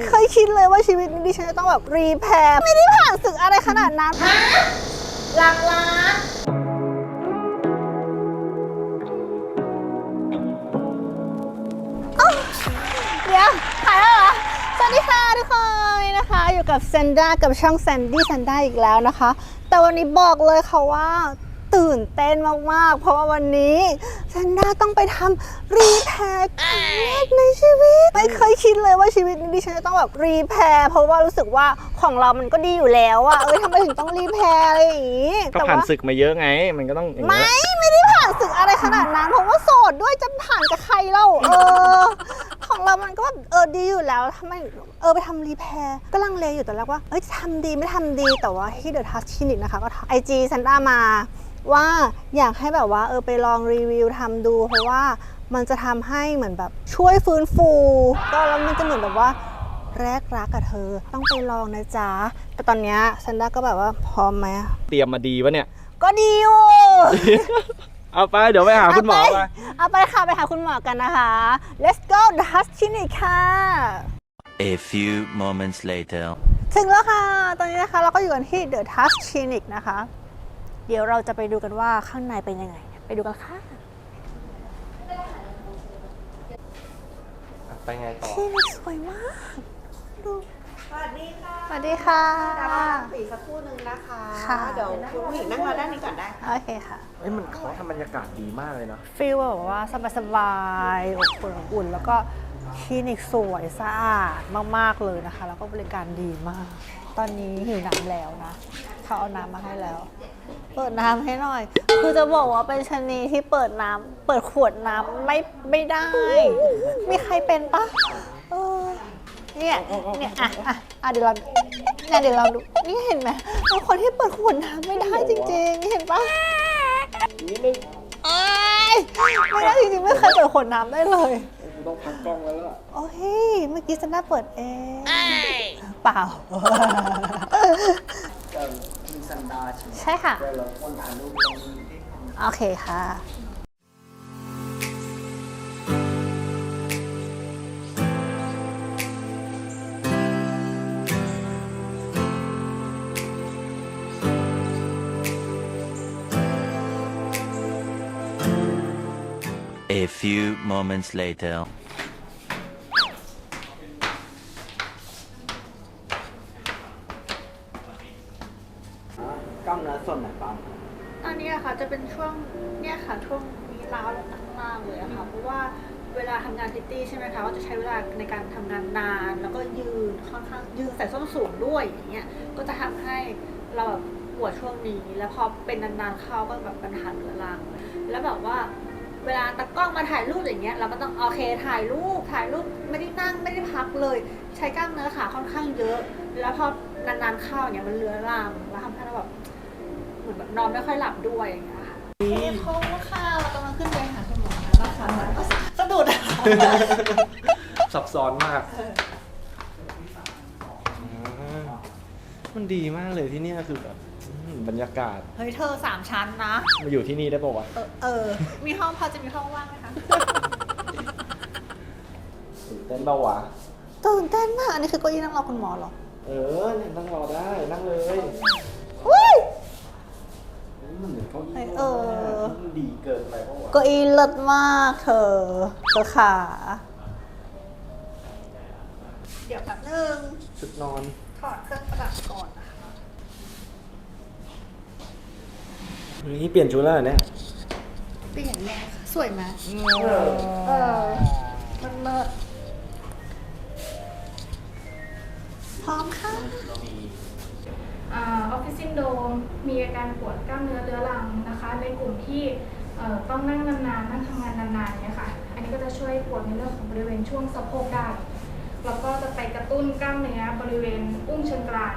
ไม่เคยคิดเลยว่าชีวิตนี้ดิฉันจะต้องแบบรีแพร์ไม่ได้ผ่านศึกอะไรขนาดนั้นหลักล้านเดี๋ยวถ่ายแล้วเหรอ สวัสดีค่ะทุกคนนะคะ อยู่กับแซนด้ากับช่องแซนดี้แซนด้าอีกแล้วนะคะ แต่วันนี้บอกเลยค่ะว่า ตื่นเต้นมากๆ เพราะว่าวันนี้แซนด้าต้องไปทำรีแพร์ครั้งแรกในชีวิต ไม่เคยคิดเลยว่าชีวิตนี้ดิฉันจะต้องแบบรีแพร์เพราะว่ารู้สึกว่าของเรามันก็ดีอยู่แล้วอะเอ้ยทำไมถึงต้องรีแพร์อะไรอย่างงี้ก็แต่ผ่านว่าศึกมาเยอะไง มันก็ต้องอย่างไม่เงี้ยไม่ได้ผ่านศึกอะไรขนาดนั้น เพราะว่าโสดด้วยจะผ่านกับใครเล่าเออ ของเรามันก็แบบเออดีอยู่แล้วทำไมเออไปทำรีแพร์ก็ลังเลอยู่ตอนแรกว่าเอ้ยจะทำดีไม่ทำดีแต่ว่าที่เดอะทัชคลินิกนะคะก็ไอจีซันด้ามา ว่าอยากให้แบบว่าเออไปลองรีวิวทำดู เพราะว่ามันจะทำให้เหมือนแบบช่วยฟื้นฟู ก็แล้วมันจะเหมือนแบบว่าแรกรักกับเธอ ต้องไปลองนะจ๊ะ แต่ตอนเนี้ยซันด้าก็แบบว่าพร้อมไหมเตรียมมาดีปะเนี่ย ก็ดีอยู่ เอาไปเดี๋ยวไปหาคุณหมอเาไปไป เอาไปค่ะไปหาคุณหมอกันนะคะ let's go the h u s k clinic ค่ะ A few moments later. ถึงแล้วค่ะ ตอนนี้นะคะเราก็อยู่กันที่ the t o u c h clinic นะคะ เดี๋ยวเราจะไปดูกันว่าข้างในเป็นยังไง ไปดูกันค่ะไปไงต่อคลินิกสวยมากดูสวัสดีค่ะสวัสดีค่ะดาราสีสักครู่หนึ่งนะคะค่ะ เดี๋ยวคุณผู้หญิงนั่งรอด้านนี้ก่อนได้ค่ะโอเคค่ะเอ้ยมันเขาทำบรรยากาศดีมากเลยเนาะฟีลแบบว่าสบายๆอบอุ่นอบอุ่นแล้วก็คลินิกสวยสะอาดมากๆเลยนะคะ แล้วก็บริการดีมาก ตอนนี้หิวน้ำแล้วนะเขาเอาน้ำมาให้แล้ว เปิดน้ำให้หน่อย คือจะบอกว่าเป็นชะนีที่เปิดน้ำเปิดขวดน้ำไม่ไม่ได้ มีใครเป็นปะเออเนี่ยเนี่ยอะอะอะเดี๋ยวเราเนี่ยเดี๋ยวเราดูนี่เห็นไหมเป็นคนที่เปิดขวดน้ำไม่ได้จริง ๆ เห็นปะนี่ไม่เอ้ยไม่ได้จริงๆไม่เคยเปิดขวดน้ำได้เลยต้องพักกล้องแล้วล่ะโอ้ยเมื่อกี้ซันน่าเปิดเองเปล่ามีซันดาใช่ไหมใช่ค่ะเราคนถ่ายรูปตรงนี้โอเคค่ะ A few moments later. บ้างอันนี้อะค่ะจะเป็นช่วงเนี่ยค่ะช่วงนี้ล้าวลงมาข้งล่างเลยอะค่ะเพราะว่าเวลาทำงานพิตตี้ใช่ไหมคะก็จะใช้เวลาในการทำงานนาน แล้วก็ยืนค่อนข้างยืนใส่ส้นสูงด้วยอย่างเงี้ยก็จะทำให้เราแบบปวดช่วงนี้ แล้วพอเป็นนานๆเข้าก็แบบปัญหาเรื้อรัง แล้วแบบว่าเวลาตากล้องมาถ่ายรูปอย่างเงี้ยเราก็ต้องโอเคถ่ายรูปถ่ายรูปไม่ได้นั่งไม่ได้พักเลย ใช้กล้ามเนื้อขาค่อนข้างเยอะ แล้วพอนานๆเข้าเนี่ยมันเรื้อรัง อนแบบนอนไม่ค่อยหลับด้วยอย่างเงี้ยค่ะเฮ้ยโค้งค่ะเรากำลังขึ้นไปหาคุณหมอแล้วนะคะสะดุดอะซับซ้อนมากมมันดีมากเลยที่เนี่ยคือแบบอืมบรรยากาศเฮ้ยเธอสามชั้นนะ มาอยู่ที่นี่ได้ป่าวะ เออเออ มีห้องพอจะมีห้องว่างไหมคะ ตื่นเต้นเปล่าวะตื่นเต้นมาก อันนี้คือเก้าอี้นั่งรอคุณหมอเหรอ เออเนี่ยนั่งรอ เก้าอี้เลิศมากเธอเธอขา เดี๋ยวแป๊บนึงชุดนอน ถอดเครื่องประดับก่อนนะคะนี่เปลี่ยนชุดแล้วเหรอเนี่ย เปลี่ยนแม่สวยไหมเออมันเลิศพร้อมค่ะ ออฟฟิศซินโดมมีอาการปวดกล้ามเนื้อเรื้อรังนะคะ ในกลุ่มที่เอ่อ ต้องนั่งนานๆนั่งทำงานนานๆเนี่ยค่ะ อันนี้ก็จะช่วยปวดในเรื่องของบริเวณช่วงสะโพกได้แล้วก็จะไปกระตุ้นกล้ามเนื้อบริเวณอุ้งเชิงกราน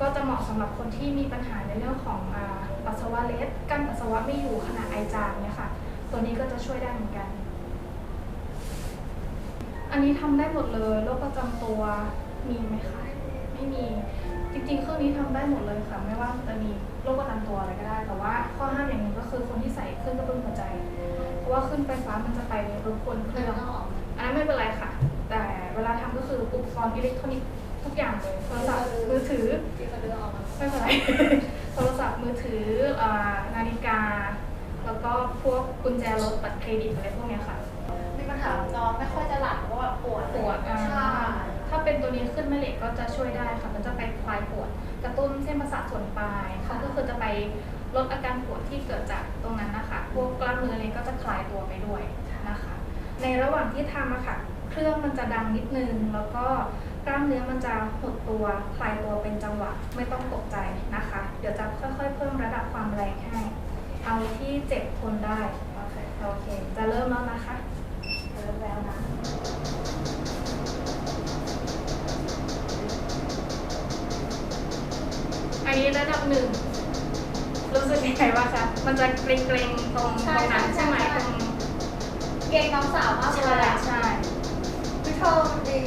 ก็จะเหมาะสำหรับคนที่มีปัญหาในเรื่องของอปัสสาวะเล็ดกั้นปัสสาวะไม่อยู่ขณะไอจามเนี่ยค่ะ ตัวนี้ก็จะช่วยได้เหมือนกัน อันนี้ทำได้หมดเลยโรคประจำตัวมีไหมคะ ไม่มี จริงๆ เครื่องนี้ทำได้หมดเลยค่ะ ไม่ว่าจะมีโรคประจำตัวอะไรก็ได้ แต่ว่าข้อห้ามอย่างหนึ่งก็คือคนที่ใส่เครื่องกระตุ้นหัวใจ เพราะว่าขึ้นไฟฟ้ามันจะไปรบกวนเครื่องอันนั้นไม่เป็นไรค่ะ แต่เวลาทำก็คืออุปกรณ์อิเล็กทรอนิกส์ทุกอย่างเลย โทรศัพท์มือถือที่กระเดือออกมาไม่เป็นไร โทรศัพท์มือถืออ่านาฬิกา แล้วก็พวกกุญแจรถบัตรเครดิตอะไรพวกเนี้ยค่ะ มีปัญหานอนไม่ค่อยจะหลับเพราะว่าปวดปวดอ่าใช่ ถ้าเป็นตัวนี้ขึ้นแม่เหล็กก็จะช่วยได้ค่ะ มันจะไปคลายปวดกระตุ้นเส้นประสาทส่วนปลายเขาก็คือจะไปลดอาการปวดที่เกิดจากตรงนั้นนะคะ พวกกล้ามเนื้อเลยก็จะคลายตัวไปด้วยนะคะ ในระหว่างที่ทำอะค่ะ เครื่องมันจะดังนิดนึง แล้วก็กล้ามเนื้อมันจะหดตัวคลายตัวเป็นจังหวะ ไม่ต้องตกใจนะคะ เดี๋ยวจะค่อยๆ เพิ่มระดับความแรงให้ เอาที่เจ็บทนได้ โอเคโอเคจะเริ่มแล้วนะคะ ระดับหนึ่งรู้สึกยังไงบ้างคะมันจะเกรงๆตรงตรงนั้นใช่ไหมตรงเก่งน้องสาวมากเลใช่ยอะใช่ พี่เธอมันดี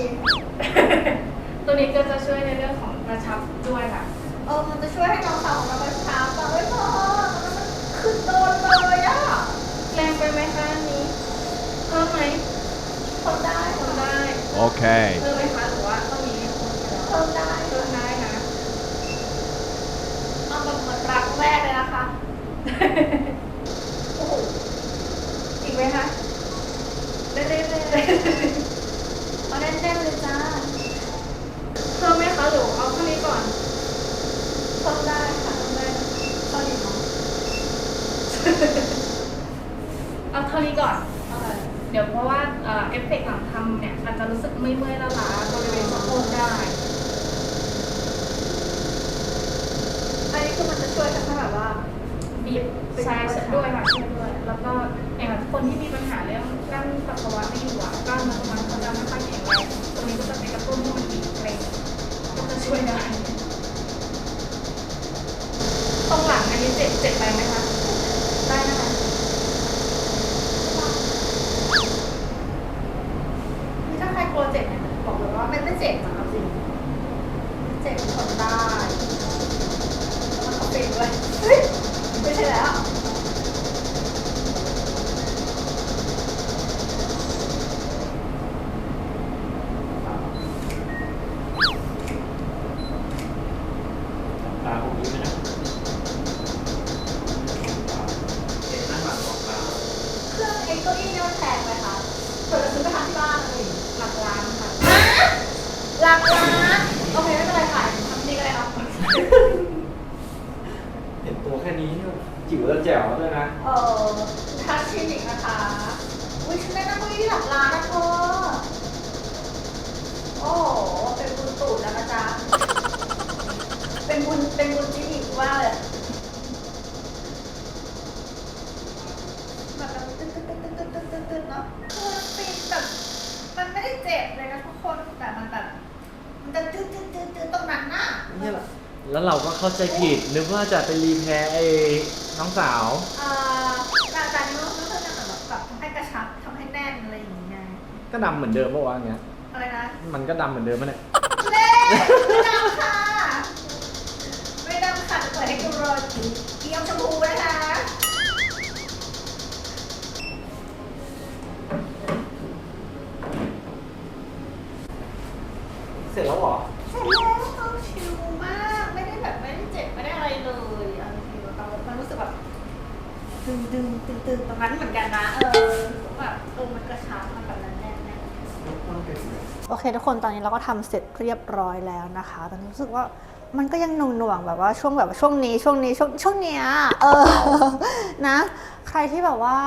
ตัวนี้ก็จะช่วยในเรื่องของกระชับด้วยค่ะ เออ มันจะช่วยให้น้องสาวของเรากระชับแต่ไม่พอมันขึ้นโดนเลยอะแรงไปไหมคะอันนี้เพิ่มไหมทนได้ทนได้ Okay. เพิ่มไหมคะหรือว่าต้องมีคนไปแล้ว ทนได้ เพิ่มได้นะ เอาแบบเหมือนรักแรกเลยนะคะ โอ้โหอีกไหมคะเรื่อยๆเลยเอาแน่นๆเลยจ้าเพิ่มไหมคะหรือเอาเท่านี้ก่อนทนได้ค่ะทนได้ตอนนี้เนาะเอาเท่านี้ก่อน เดี๋ยวเพราะว่าเอฟเฟกต์หลังทำเนี่ยอาจจะรู้สึกเมื่อยๆล้าๆบริเวณสะโพกได้ อันนี้ คือมันจะช่วยทำให้แบบว่าบีบใช่ช่วยด้วยค่ะช่วยด้วย แล้วก็อย่างแบบคนที่มีปัญหาเรื่องกล้ามปัสสาวะไม่อยู่อะกล้ามเนื้อตรงนั้นเขาจะไม่ค่อยแข็งแรงตรงนี้ก็จะไปกระตุ้นให้มันบีบเกร็งก็จะช่วยได้ตรงหลังอันนี้เจ็บเจ็บไปไหมคะ ได้นะคะ นี่ถ้าใครกลัวเจ็บเนี่ยบอกเลยว่าไม่ไม่เจ็บนะครับจริงไม่เจ็บทนได้แล้วมันก็เป็นด้วยเฮ้ยไม่ใช่แล้ว ตาผมนี้ไหมนะเห็นหน้าหลังของตา เครื่องเอ็กโกอี้เนี่ยมันแพงไหมคะเผื่อจะซื้อไปทำที่บ้านเลย หลักล้านค่ะ ห ลักล้านโอเคไม่เป็นไรค่ะทำนี่ก็ได้ครับเห็นตัวแค่นี้เนี่ยจิ๋วแล้วแจ๋วด้วยนะเออทัชคลินิกนะคะ อุ้ยฉันได้นั่งเก้าอี้ที่หลักล้านนะเธอโอ้โหเป็นบุญตูดแล้วนะจ๊ะ เป็นบุญเป็นบุญที่ดีว่าเลยแบบมันตึ๊ดตึ๊ดตึ๊ดตึ๊ดตึ๊ดตึ๊ดตึ๊ดเนาะคือมันปีนแบบมันไม่ได้เจ็บเลยนะทุกคนแต่มันแบบ มันจะตึ๊ดตึ๊ดตึ๊ดตึ๊ดตรงนั้นน่ะเนี่ยแหละแล้วเราก็เข้าใจผิดนึกว่าจะไปรีแพร์ไอ้น้องสาวอ่าแต่อาจารย์นี่มันก็คือแบบแบบทำให้กระชับทำให้แน่นอะไรอย่างเงี้ยก็ดำเหมือนเดิมปะวะอย่างเงี้ย อะไรนะ มันก็ดำเหมือนเดิมมั้ยเนี่ย เล่ไม่ดำค่ะ ไม่ดำค่ะจะเปิดให้ดูรอยเกี๊ยวชมพูนะคะ เสร็จแล้วเหรอ เสร็จแล้วเขาชิลมาก ไม่ได้แบบไม่ได้เจ็บไม่ได้อะไรเลยเอะไรทีเรามันรู้สึกแบบ ดึงดึงตึงตึงตรงนั้นเหมือนกันนะ เออแบบเออมันกระชับมันแบบนั้นแน่นแน่โอเค ทุกคนตอนนี้เราก็ทำเสร็จเรียบร้อยแล้วนะคะแต่รู้สึกว่ามันก็ยังหน่วงๆแบบว่าช่วงแบบช่วงนี้ช่วงนี้ช่วงช่วงเนี้ยเออนะ ใครที่แบบว่า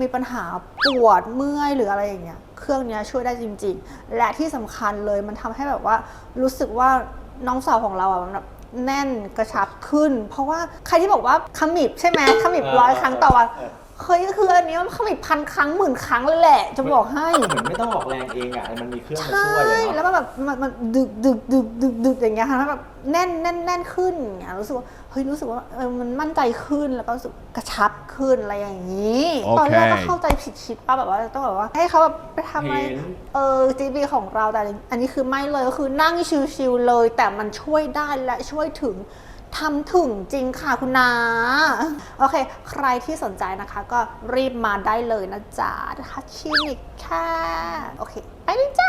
มีปัญหาปวดเมื่อยหรืออะไรอย่างเงี้ยเครื่องเนี้ยช่วยได้จริง ๆ และที่สำคัญเลยมันทำให้แบบว่ารู้สึกว่าน้องสาวของเราอะมันแบบ แน่นกระชับขึ้น เพราะว่าใครที่บอกว่าขมิบใช่ไหมขมิบร้อยครั้งต่อวัน เออเคยคืออันนี้มันขมิบพันครั้งหมื่นครั้งเลยแหละ จะบอกให้ เหมือนไม่ต้องออกแรงเองอะมันมีเครื่องมาใช่ช่วยอะแล้วเนาะมันแบบมันมันดึกดึกดึกดึกดึกอย่างเงี้ยค่ะแล้วแบบแน่นแน่นแน่นขึ้นอย่างเงี้ยรู้สึกว่าเฮ้ยรู้สึกว่าเออมันมั่นใจขึ้นแล้วก็รู้สึกกระชับขึ้นอะไรอย่างนี้ โอเค ตอนแรกก็เข้าใจผิดคิดป่ะแบบว่าต้องแบบว่าให้เขาแบบไปทำอะไรเห็น เออจีบีของเราแต่อันนี้คือไม่เลยก็คือนั่งชิวๆเลย แต่มันช่วยได้และช่วยถึง ทำถึงจริงค่ะคุณนาโอเค ใครที่สนใจนะคะ ก็รีบมาได้เลยนะจ๊ะนะคะคลินิกค่ะ โอเค ไปเลยจ้ะ